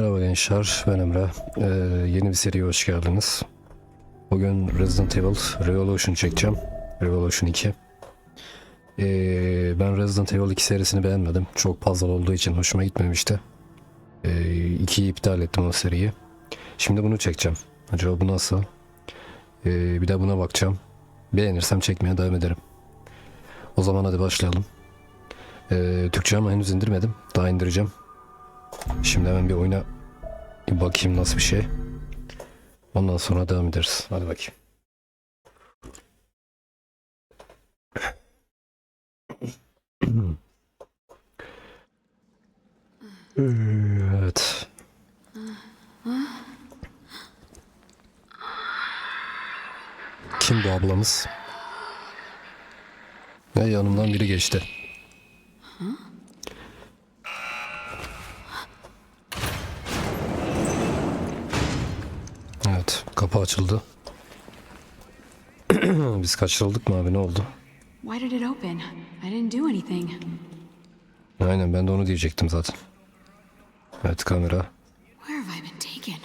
Merhaba gençler, ben Emre. Ee, yeni bir seriye hoş geldiniz. Bugün Resident Evil Revolution çekeceğim. Revolution 2. Ee, ben Resident Evil 2 serisini beğenmedim. Çok puzzle olduğu için hoşuma gitmemişti. Ee, 2'yi iptal ettim o seriyi. Şimdi bunu çekeceğim. Acaba bu nasıl? Ee, bir de buna bakacağım. Beğenirsem çekmeye devam ederim. O zaman hadi başlayalım. Ee, Türkçe ama henüz indirmedim. Daha indireceğim. Şimdi hemen bir oyuna bir bakayım nasıl bir şey. Ondan sonra devam ederiz. Hadi bakayım. Evet. Kim bu ablamız? Ne yanımdan biri geçti. Evet, kapı açıldı. Biz kaçırıldık mı abi ne oldu? Why did it open? I didn't do anything. Aynen ben de onu diyecektim zaten. Evet kamera. Where have I been taken?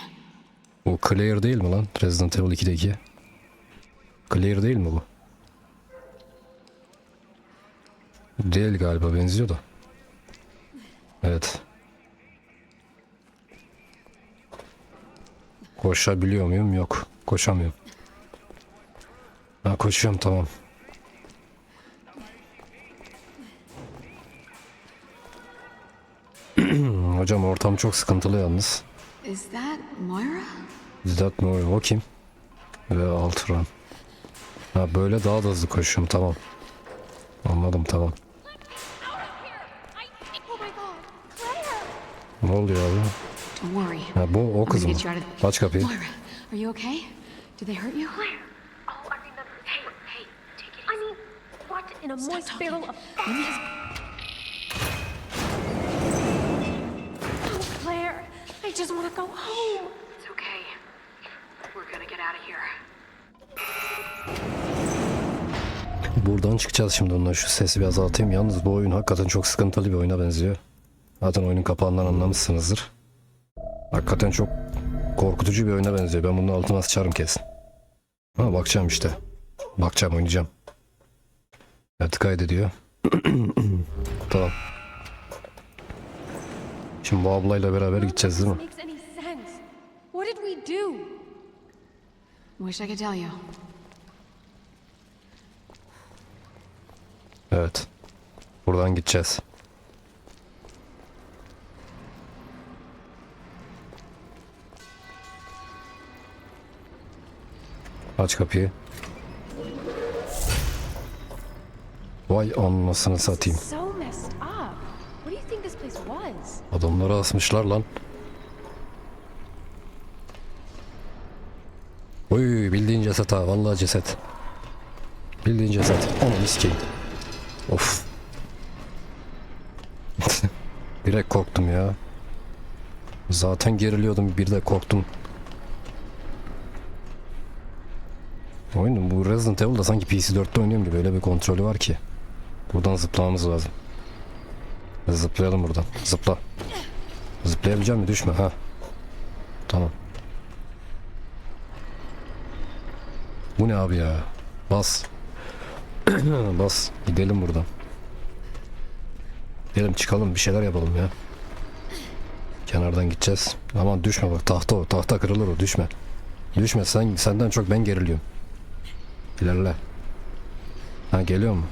Bu Claire değil mi lan? Resident Evil 2'deki. Claire değil mi bu? Değil galiba benziyor da. Evet. Koşabiliyor muyum? Yok. Koşamıyorum. Ha koşuyorum tamam. Hocam ortam çok sıkıntılı yalnız. Is that Moira? Zidane Mori o kim? Ve Altran. Ha böyle daha da hızlı koşuyorum tamam. Anladım tamam. Ne oluyor abi? Ha bu o kız mı? Aç kapıyı. Moira, are you okay? Did they hurt you? Claire! Oh, I remember. Hey, hey, take it. I mean, what in a moist talking. barrel of Let me Oh, Claire! I just want to go home. It's okay. We're gonna get out of here. Buradan çıkacağız şimdi ondan şu sesi bir azaltayım. Yalnız bu oyun hakikaten çok sıkıntılı bir oyuna benziyor. Zaten oyunun kapağından anlamışsınızdır. Hakikaten çok korkutucu bir oyuna benziyor. Ben bunun altına sıçarım kesin. Ha bakacağım işte. Bakacağım oynayacağım. Evet kaydediyor. tamam. Şimdi bu ablayla beraber gideceğiz değil mi? What did we do? Wish I could tell you. Evet. Buradan gideceğiz. Aç kapıyı. Vay anasını satayım. Adamları asmışlar lan. Oy bildiğin ceset ha vallahi ceset. Bildiğin ceset. Onu sikeyim. Of. Direkt korktum ya. Zaten geriliyordum bir de korktum. Oyunun bu Resident Evil'da sanki PC4'te oynuyorum gibi öyle bir kontrolü var ki. Buradan zıplamamız lazım. Zıplayalım buradan. Zıpla. Zıplayabilecek mi? Düşme ha. Tamam. Bu ne abi ya? Bas. Bas. Gidelim buradan. Gidelim çıkalım bir şeyler yapalım ya. Kenardan gideceğiz. Aman düşme bak tahta o. Tahta kırılır o. Düşme. Düşme sen senden çok ben geriliyorum. İlerle. Ha geliyor mu?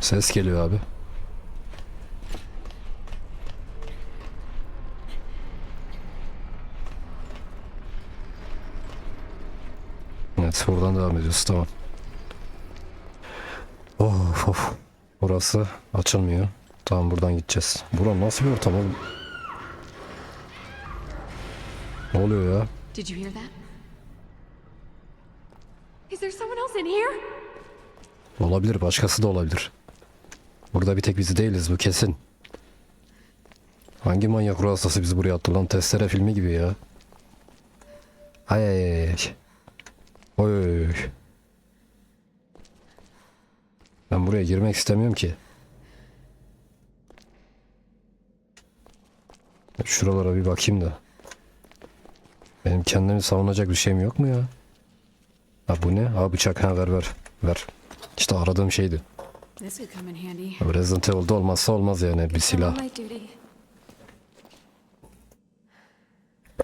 Ses geliyor abi. Evet buradan devam ediyoruz tamam. Of of. Burası açılmıyor. Tamam buradan gideceğiz. Bura nasıl bir ortam oğlum? Ne oluyor ya? Did you hear that? Is there someone else in here? Olabilir başkası da olabilir. Burada bir tek biz değiliz bu kesin. Hangi manyak ruh hastası bizi buraya attı lan testere filmi gibi ya. Ay ay ay oy oy. Ben buraya girmek istemiyorum ki. Şuralara bir bakayım da. Benim kendimi savunacak bir şeyim yok mu ya? Ha bu ne? Ha bıçak ha ver ver. Ver. İşte aradığım şeydi. Resident Evil'da olmazsa olmaz yani bir silah.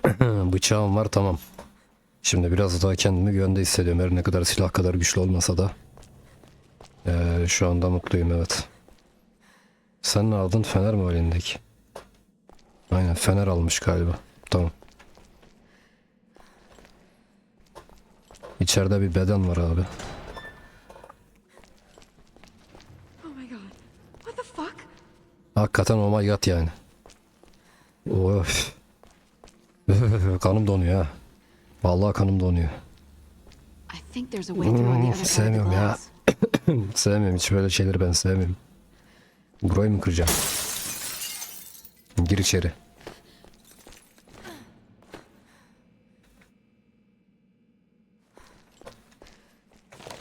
Bıçağım var tamam. Şimdi biraz daha kendimi güvende hissediyorum. Her ne kadar silah kadar güçlü olmasa da. Ee, şu anda mutluyum evet. Sen ne aldın? Fener mi elindeki? Aynen fener almış galiba. Tamam. İçeride bir beden var abi. Oh my god. What the fuck? Hakikaten oh my god yani. Of. kanım donuyor ha. Vallahi kanım donuyor. The sevmiyorum ya. sevmiyorum hiç böyle şeyleri ben sevmiyorum. Burayı mı kıracağım? Gir içeri.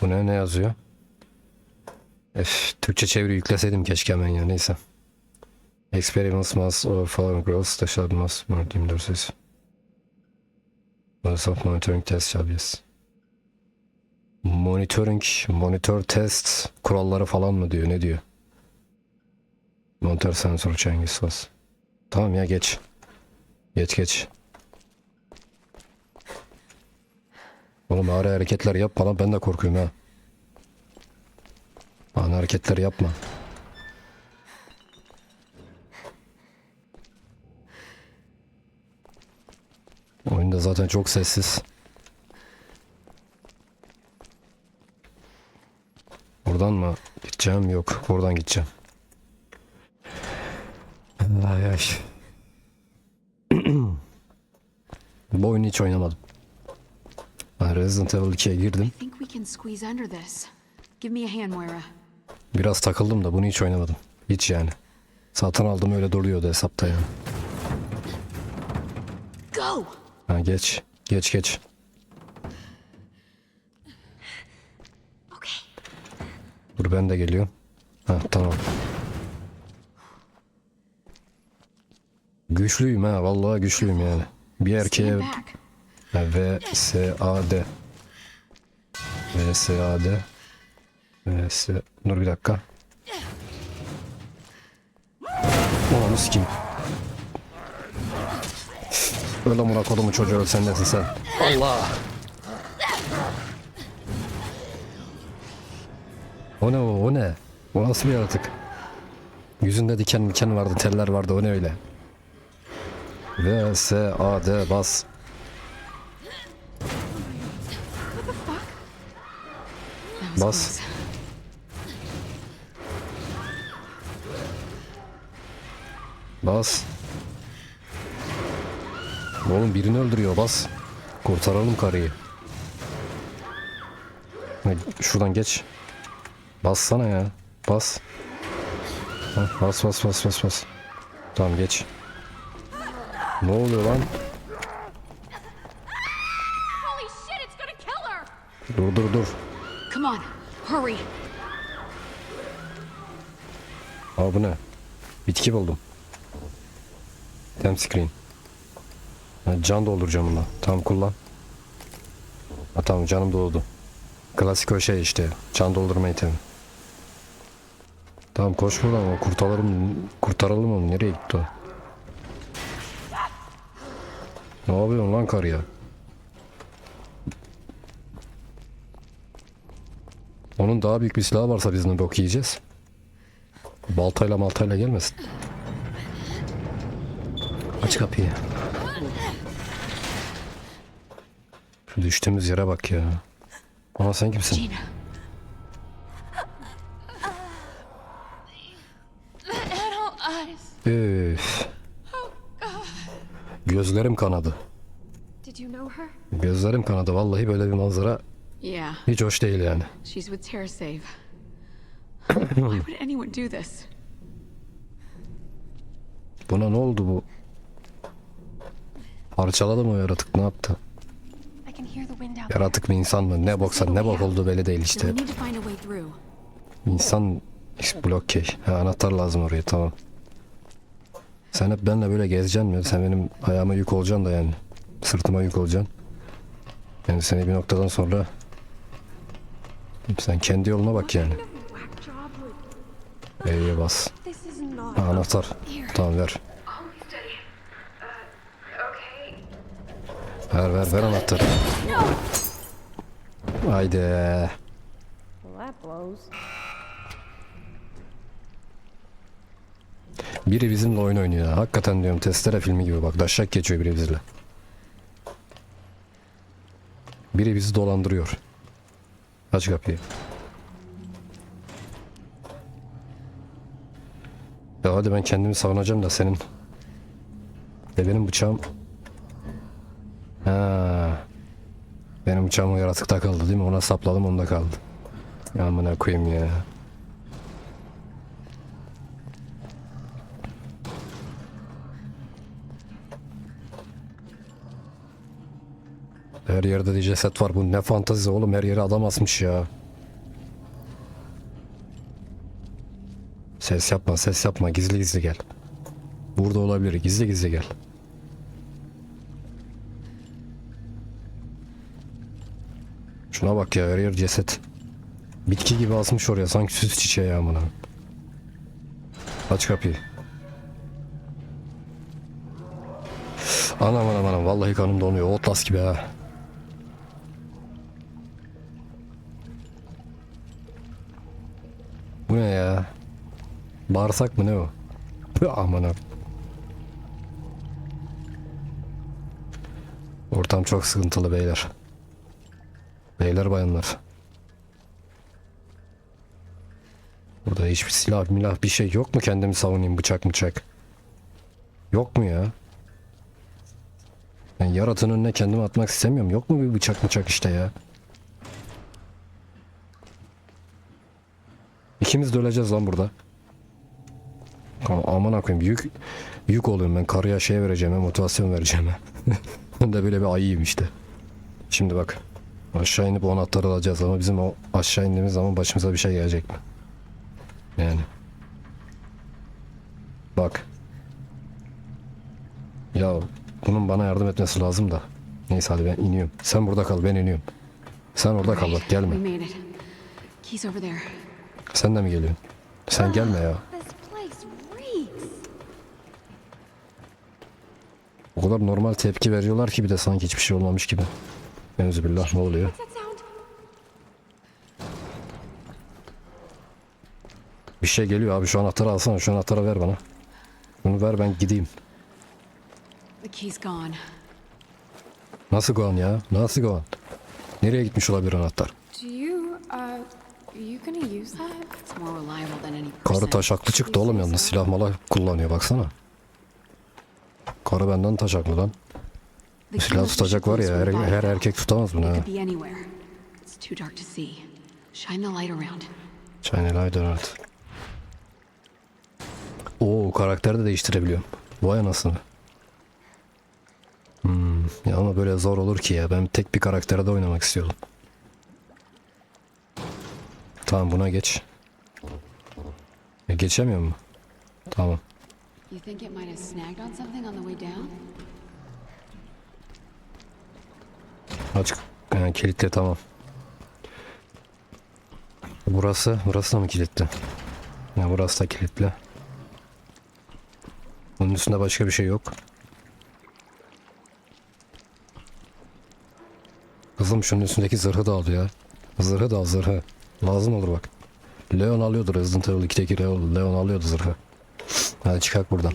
Bu ne ne yazıyor? Ef, Türkçe çeviri yükleseydim keşke hemen ya neyse. Experiments must or following growth taşlar must more diyeyim ses. Microsoft monitoring test yes. Monitoring, monitor test kuralları falan mı diyor ne diyor? Monitor sensor changes was. Tamam ya geç. Geç geç. Oğlum ağır hareketler yapma lan ben de korkuyorum ha. Ani hareketler yapma. Oyunda zaten çok sessiz. Buradan mı gideceğim? Yok. Buradan gideceğim. Ay ay. Bu oyunu hiç oynamadım. Ben Resident Evil 2'ye girdim. Biraz takıldım da bunu hiç oynamadım. Hiç yani. Satın aldım öyle duruyordu hesapta yani. Go! Ha geç. Geç geç. Dur ben de geliyorum. Ha tamam. Güçlüyüm ha vallahi güçlüyüm yani. Bir erkeğe V S A D V S A D V S Dur bir dakika. Onu sikeyim. Öyle amına kodumu çocuğu öl sen nesin sen? Allah! O ne o, o ne? O nasıl bir yaratık? Yüzünde diken diken vardı, teller vardı, o ne öyle? V, S, A, D, bas. Bas. Bas. Oğlum birini öldürüyor bas. Kurtaralım karıyı. Şuradan geç. Bassana ya. Bas. Bas bas bas bas bas. Tamam geç. Ne oluyor lan? Holy shit, it's gonna kill her! Dur dur dur. Come on, hurry. Aa bu ne? Bitki buldum. Tem screen. Ha, can dolduracağım buna. Tamam kullan. Ha, tamam canım doldu. Klasik o şey işte. Can doldurma itemi. Tamam koş buradan ama kurtaralım, kurtaralım onu. Nereye gitti o? Ne yapıyorsun lan karıya? Onun daha büyük bir silahı varsa biz ne bok yiyeceğiz? Baltayla maltayla gelmesin. Aç kapıyı. Şu düştüğümüz yere bak ya. Ama sen kimsin? Gina. Üf. Gözlerim kanadı. Gözlerim kanadı. Vallahi böyle bir manzara Yeah, hiç hoş değil yani. she's with TerraSave. Why would anyone do this? Buna ne oldu bu? Parçaladı mı o yaratık? Ne yaptı? Yaratık mı insan mı? Ne boksa ne bok oldu belli değil işte. İnsan işte blok key. Ha, anahtar lazım oraya tamam. Sen hep benimle böyle gezeceksin mi? Sen benim ayağıma yük olacaksın da yani. Sırtıma yük olacaksın. Yani seni bir noktadan sonra sen kendi yoluna bak yani. E'ye bas. Ha, anahtar. Tamam ver. Ver ver ver anahtarı. Haydi. Biri bizimle oyun oynuyor. Hakikaten diyorum testere filmi gibi bak. Daşak geçiyor biri bizle. Biri bizi dolandırıyor. Aç kapıyı. Ya hadi ben kendimi savunacağım da senin. Ve benim bıçağım. Ha. Benim bıçağım o yaratıkta kaldı değil mi? Ona sapladım onda kaldı. Ya amına koyayım ya. Her yerde de ceset var. Bu ne fantezi oğlum. Her yere adam asmış ya. Ses yapma, ses yapma. Gizli gizli gel. Burada olabilir. Gizli gizli gel. Şuna bak ya. Her yer ceset. Bitki gibi asmış oraya. Sanki süs çiçeği amına. Aç kapıyı. Anam anam anam. Vallahi kanım donuyor. Otlas gibi ha. Bu ne ya? Bağırsak mı ne o? Pı, Aman. Ortam çok sıkıntılı beyler. Beyler bayanlar. Burada hiçbir silah milah bir şey yok mu kendimi savunayım bıçak bıçak? Yok mu ya? Ben yaratığın önüne kendimi atmak istemiyorum. Yok mu bir bıçak bıçak işte ya? İkimiz de öleceğiz lan burada. Ama aman koyayım yük yük oluyorum ben karıya şey vereceğim motivasyon vereceğim. ben de böyle bir ayıyım işte. Şimdi bak aşağı inip o anahtarı alacağız ama bizim o aşağı indiğimiz zaman başımıza bir şey gelecek mi? Yani. Bak. Ya bunun bana yardım etmesi lazım da. Neyse hadi ben iniyorum. Sen burada kal ben iniyorum. Sen orada kal bak gelme. Key's over there. Sen de mi geliyorsun? Sen gelme ya. O kadar normal tepki veriyorlar ki bir de sanki hiçbir şey olmamış gibi. Euzubillah ne oluyor? Bir şey geliyor abi şu anahtarı alsana şu anahtarı ver bana. Bunu ver ben gideyim. Gone. Nasıl Goğan ya? Nasıl Goğan? Nereye gitmiş olabilir anahtar? Do you, uh, are you gonna use that? It's more reliable than any Karı taşaklı çıktı oğlum yalnız silah mala kullanıyor baksana. Karı benden taşaklı lan. Silah tutacak var ya her, a her erkek tutamaz bunu ha. Shine the light around. Oo karakter de değiştirebiliyorum. Vay anasını. Hmm, ya ama böyle zor olur ki ya. Ben tek bir karakterde oynamak istiyordum. Tamam buna geç. Geçemiyor mu? Tamam. You think it might have snagged on something on the way down? Aç. Yani kilitli tamam. Burası, burası da mı kilitli? Ya burası da kilitli. Bunun üstünde başka bir şey yok. Kızım şunun üstündeki zırhı da al ya. Zırhı da al zırhı. Lazım olur bak. Leon alıyordur Resident Evil 2'deki Leon, Leon alıyordu zırhı. Hadi çıkak buradan.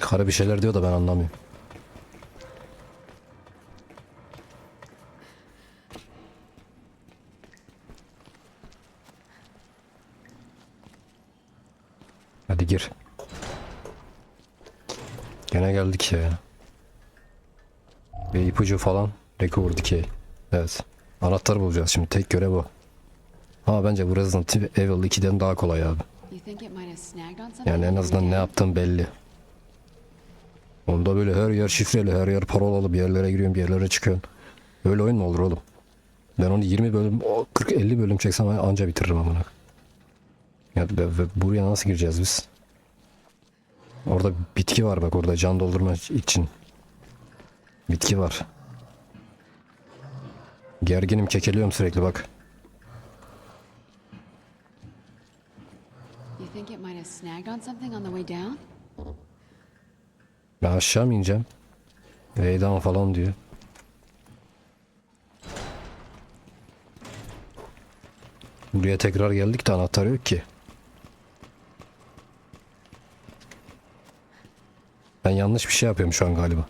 Karı bir şeyler diyor da ben anlamıyorum. Hadi gir. Gene geldik ya. Bir ipucu falan. Recover Decay. Evet. Anahtar bulacağız şimdi. Tek görev bu. Ama bence bu Resident Evil 2'den daha kolay abi. Yani en azından ne yaptığım belli. Onda böyle her yer şifreli, her yer parolalı bir yerlere giriyorsun, bir yerlere çıkıyorsun. Böyle oyun mu olur oğlum? Ben onu 20 bölüm, 40-50 bölüm çeksem anca bitiririm amına. Ya ve- ve buraya nasıl gireceğiz biz? Orada bitki var bak orada can doldurma için. Bitki var. Gerginim kekeliyorum sürekli bak. You think it might have snagged on something on the way down? Ben aşağı mı ineceğim? Veydan falan diyor. Buraya tekrar geldik de anahtar yok ki. Ben yanlış bir şey yapıyorum şu an galiba.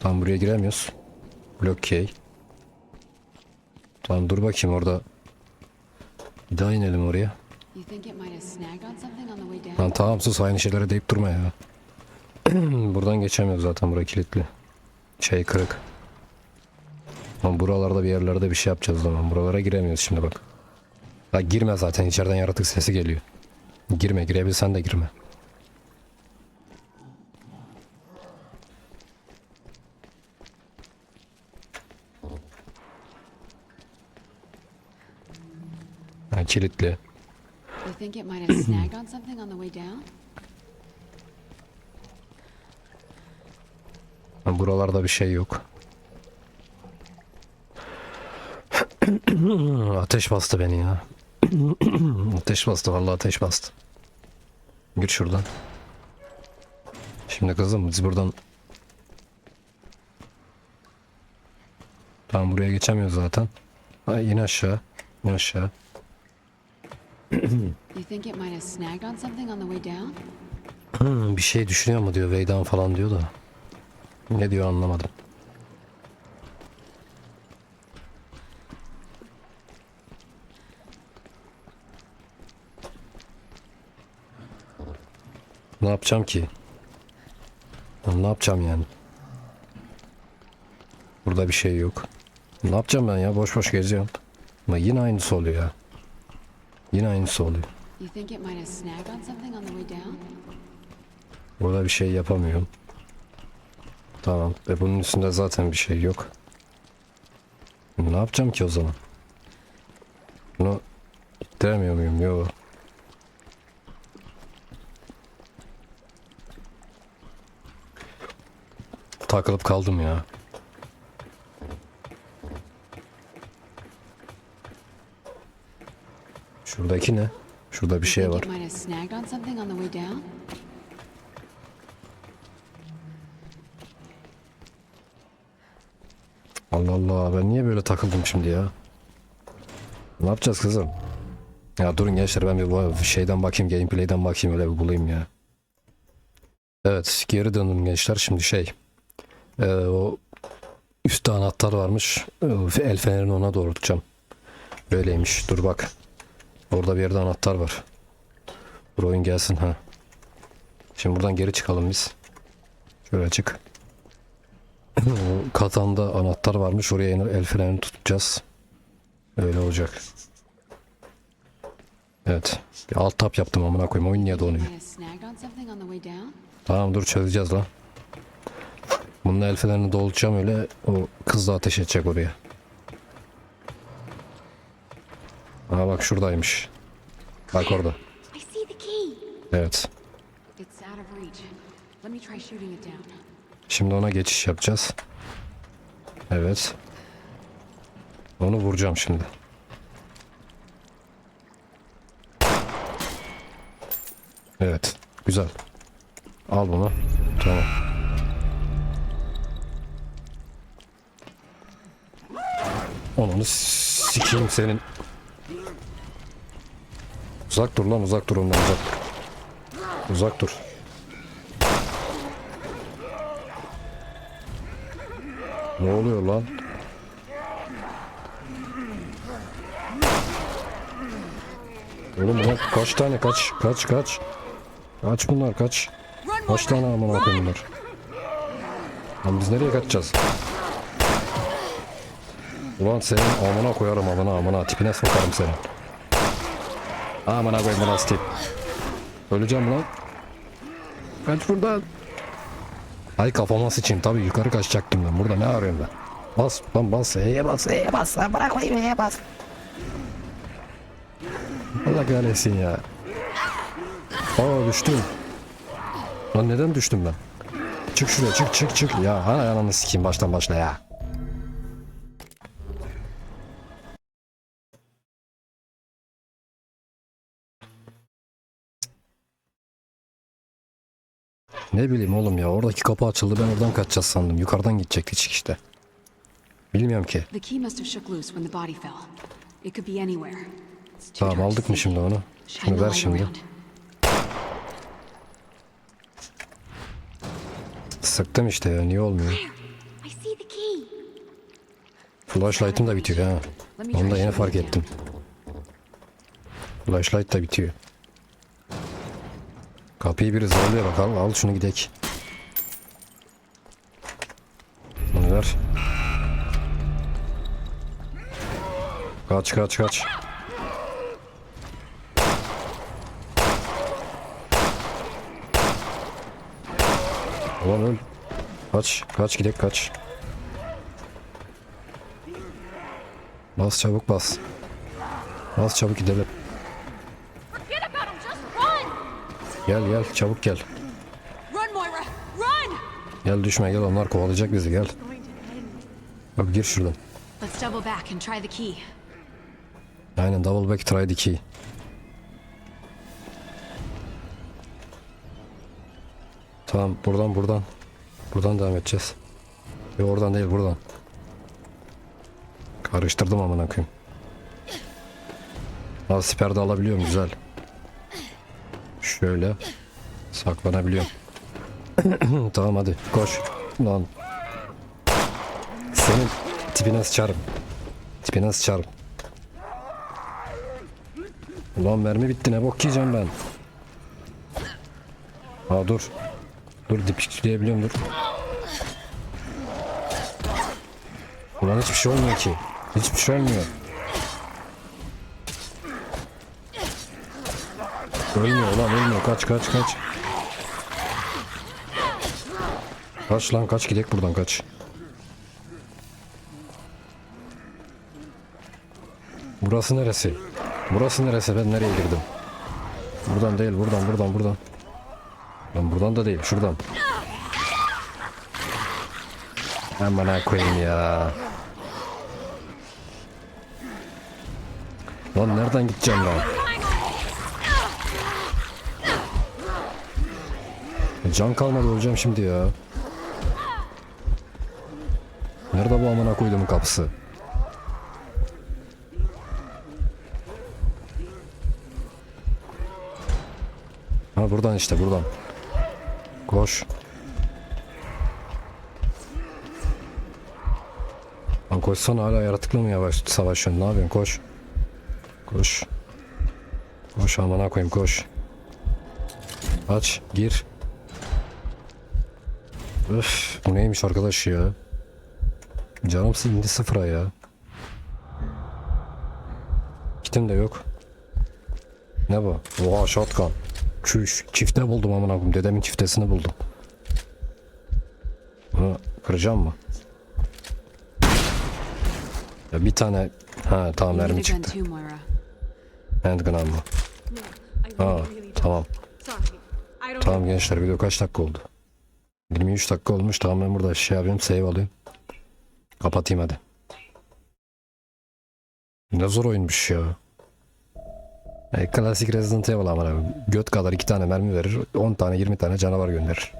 Tam buraya giremiyoruz. Blok key. Tamam dur bakayım orada. Bir daha inelim oraya. Lan tamam sus aynı şeyleri deyip durma ya. Buradan geçemiyoruz zaten bura kilitli. Şey kırık. Lan buralarda bir yerlerde bir şey yapacağız zaman. Buralara giremiyoruz şimdi bak. Ya girme zaten içeriden yaratık sesi geliyor. Girme girebilsen de girme. Ha, kilitli. You think it might have snagged on something on the way down? Ha, Buralarda bir şey yok. ateş bastı beni ya. ateş bastı vallahi ateş bastı. Gir şuradan. Şimdi kızım biz buradan Tamam buraya geçemiyoruz zaten. Ha, in aşağı. in aşağı. You think it might have snagged on something on the way down? Hmm, bir şey düşünüyor mu diyor Veydan falan diyor da. Ne diyor anlamadım. Ne yapacağım ki? Ben ne yapacağım yani? Burada bir şey yok. Ne yapacağım ben ya? Boş boş geziyorum. Ama yine aynısı oluyor ya. Yine aynısı oluyor. Burada bir şey yapamıyorum. Tamam. Ve bunun üstünde zaten bir şey yok. Ne yapacağım ki o zaman? Bunu ittiremiyor muyum? Yok. Takılıp kaldım ya. Şuradaki ne? Şurada bir şey var. Allah Allah ben niye böyle takıldım şimdi ya? Ne yapacağız kızım? Ya durun gençler ben bir şeyden bakayım gameplay'den bakayım öyle bir bulayım ya. Evet geri döndüm gençler şimdi şey. Ee, o üstte anahtar varmış. El fenerini ona doğrultacağım. Böyleymiş dur bak. Orada bir yerde anahtar var. Dur oyun gelsin ha. Şimdi buradan geri çıkalım biz. Şöyle çık. Katanda anahtar varmış. Oraya el el frenini tutacağız. Öyle olacak. Evet. Bir alt tap yaptım amına koyayım. Oyun niye donuyor? Tamam dur çözeceğiz lan. Bunun el fenerini doğrultacağım öyle. O kız da ateş edecek oraya. Aa bak şuradaymış. Bak orada. Evet. Şimdi ona geçiş yapacağız. Evet. Onu vuracağım şimdi. Evet. Güzel. Al bunu. Tamam. Onu sikeyim senin. Uzak dur lan uzak dur ondan uzak. Uzak dur. Ne oluyor lan? Oğlum bunlar kaç tane kaç kaç kaç. Kaç bunlar kaç. Kaç tane amına koyayım bunlar. Lan biz nereye kaçacağız? Ulan senin amına koyarım amına amına tipine sokarım senin. Bu nasıl tip. Öleceğim lan. Kaç buradan. Ay kafama sıçayım tabii yukarı kaçacaktım ben. Burada ne arıyorum ben? Bas lan bas. E'ye bas. E'ye bas. Lan bırak koyayım E'ye bas. Allah kahretsin ya. Aa düştüm. Lan neden düştüm ben? Çık şuraya çık çık çık. Ya ana ananı sikeyim baştan başla ya. Ne bileyim oğlum ya oradaki kapı açıldı ben oradan kaçacağız sandım. Yukarıdan gidecekti çıkışta. Bilmiyorum ki. Tamam aldık mı şimdi onu? Şunu ver şimdi. Sıktım işte ya niye olmuyor? Flashlight'ım da bitiyor ha. Onu da yeni fark ettim. Flashlight da bitiyor. Kapıyı biri zorluyor bak al, al şunu gidek. Bunu ver. Kaç kaç kaç. Ulan öl. Kaç kaç gidek kaç. Bas çabuk bas. Bas çabuk gidelim. Gel gel çabuk gel. Gel düşme gel onlar kovalayacak bizi gel. Bak gir şuradan. Let's double back and try the key. Aynen double back try the key. Tamam buradan buradan. Buradan devam edeceğiz. Ve oradan değil buradan. Karıştırdım amına koyayım. Aa siper de alabiliyorum güzel. Şöyle saklanabiliyorum. tamam hadi koş. Lan. Senin tipine sıçarım. Tipine sıçarım. Ulan mermi bitti ne bok yiyeceğim ben. Ha dur. Dur dipçikleyebiliyorum dur. Ulan hiçbir şey olmuyor ki. Hiçbir şey olmuyor. Ölmüyor ulan ölmüyor. Kaç kaç kaç. Kaç lan kaç gidek buradan kaç. Burası neresi? Burası neresi? Ben nereye girdim? Buradan değil, buradan, buradan, buradan. Lan buradan da değil, şuradan. Aman ha koyayım ya. Lan nereden gideceğim ben? Can kalmadı öleceğim şimdi ya. Nerede bu amına koyduğumun kapısı? Ha buradan işte buradan. Koş. Lan koşsana hala yaratıkla mı yavaş savaşıyorsun? Ne yapıyorsun? Koş. Koş. Koş amına koyayım koş. Aç gir. Öf bu neymiş arkadaş ya? Canım indi sıfıra ya. Kitim de yok. Ne bu? Oha shotgun. Çüş. Çifte buldum amına koyayım. Dedemin çiftesini buldum. Bunu kıracağım mı? Ya bir tane ha tamam mermi çıktı. Handgun ama. Ha tamam. Tamam gençler video kaç dakika oldu? 23 dakika olmuş. Tamam ben burada şey yapayım save alayım. Kapatayım hadi. Ne zor oyunmuş ya. E, klasik Resident Evil ama göt kadar iki tane mermi verir. 10 tane 20 tane canavar gönderir.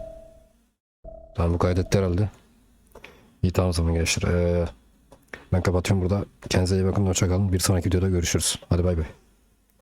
Tamam bu kaydetti herhalde. İyi tamam zaman gençler. Ee, ben kapatıyorum burada. Kendinize iyi bakın. Hoşçakalın. Bir sonraki videoda görüşürüz. Hadi bay bay.